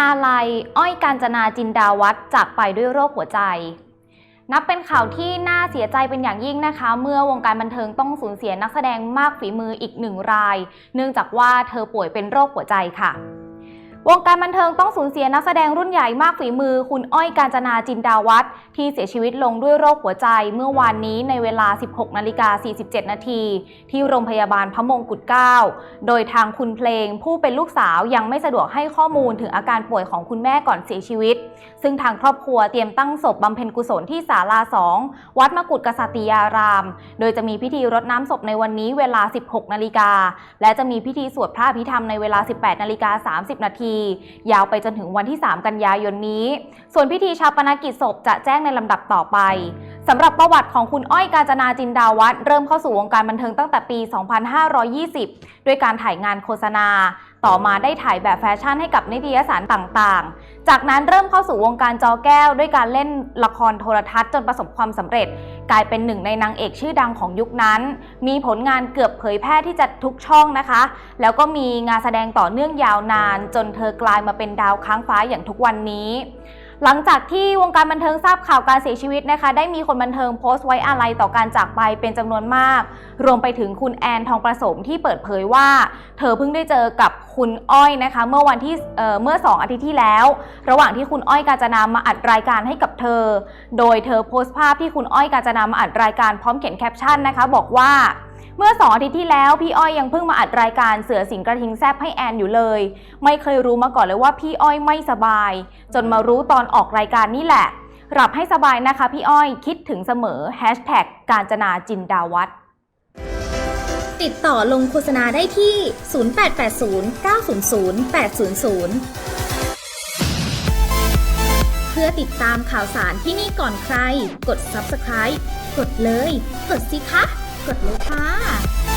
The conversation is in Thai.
อาลัยอ้อยการจนาจินดาวัฒน์จากไปด้วยโรคหัวใจ นับเป็นข่าวที่น่าเสียใจเป็นอย่างยิ่งนะคะ เมื่อวงการบันเทิงต้องสูญเสียนักแสดงมากฝีมืออีกหนึ่งราย เนื่องจากว่าเธอป่วยเป็นโรคหัวใจค่ะ วงการบันเทิงต้องสูญเสียนักแสดงรุ่นใหญ่มากฝีมือ คุณอ้อยการจนาจินดาวัฒน์ที่เสียชีวิตลงด้วยโรคหัวใจเมื่อวานนี้ในเวลา 16นาฬิกา47 นาทีที่โรงพยาบาลพระมงกุฎเกล้าโดยทางคุณเพลงผู้เป็นลูกสาวยังไม่สะดวกให้ข้อมูลถึงอาการป่วยของคุณแม่ก่อนเสียชีวิต ซึ่งทางครอบครัวเตรียมตั้งศพบำเพ็ญกุศลที่ศาลาสองวัดมกุฎกษัตริยาราม โดยจะมีพิธีรดน้ำศพในวันนี้เวลา 16นาฬิกาและจะมีพิธีสวดพระอภิธรรมในเวลา 18นาฬิกา30นาทียาวไปจนถึงวันที่ 3 กันยายนนี้ ส่วนพิธีชาปนกิจศพจะแจ้งในลำดับต่อไปสำหรับประวัติของคุณอ้อยกาญจนาจินดาวัฒน์เริ่มเข้าสู่วงการบันเทิงตั้งแต่ปี 2520 ด้วยการถ่ายงานโฆษณา ต่อมาได้ถ่ายแบบแฟชั่นให้กับนิตยสารต่างๆ จากนั้นเริ่มเข้าสู่วงการจอแก้ว ด้วยการเล่นละครโทรทัศน์จนประสบความสำเร็จ กลายเป็นหนึ่งในนางเอกชื่อดังของยุคนั้น มีผลงานเกือบเผยแพร่ที่จะทุกช่องนะคะ แล้วก็มีงานแสดงต่อเนื่องยาวนาน จนเธอกลายมาเป็นดาวค้างฟ้าอย่างทุกวันนี้ หลังจากที่วงการบันเทิงทราบข่าวการเสียชีวิตนะคะ ได้มีคนบันเทิงโพสต์ไว้อาลัยต่อการจากไปเป็นจำนวนมาก รวมไปถึงคุณแอนทองประสมที่เปิดเผยว่า เธอเพิ่งได้เจอกับคุณอ้อยนะคะ เมื่อวันที่เเมื่อ 2 อาทิตย์ที่แล้ว ระหว่างที่คุณอ้อยกาญจนามาอัดรายการให้กับเธอ โดยเธอโพสต์ภาพที่คุณอ้อยกาญจนามาอัดรายการพร้อมเขียนแคปชั่นนะคะ บอกว่า เมื่อสองอาทิตย์ที่แล้วพี่อ้อยยังเพิ่งมาอัดรายการเสือสิงกระทิงแซบให้แอนอยู่เลย ไม่เคยรู้มาก่อนเลยว่าพี่อ้อยไม่สบาย จนมารู้ตอนออกรายการนี่แหละหลับให้สบายนะคะพี่อ้อยคิดถึงเสมอแฮชแท็กกาญจนาจินดาวัฒน์ติดต่อลงโฆษณาได้ที่ 0880 900 800 เพื่อติดตามข่าวสารที่นี่ก่อนใคร กด subscribe กดเลย กดสิคะ กดเลยค่ะ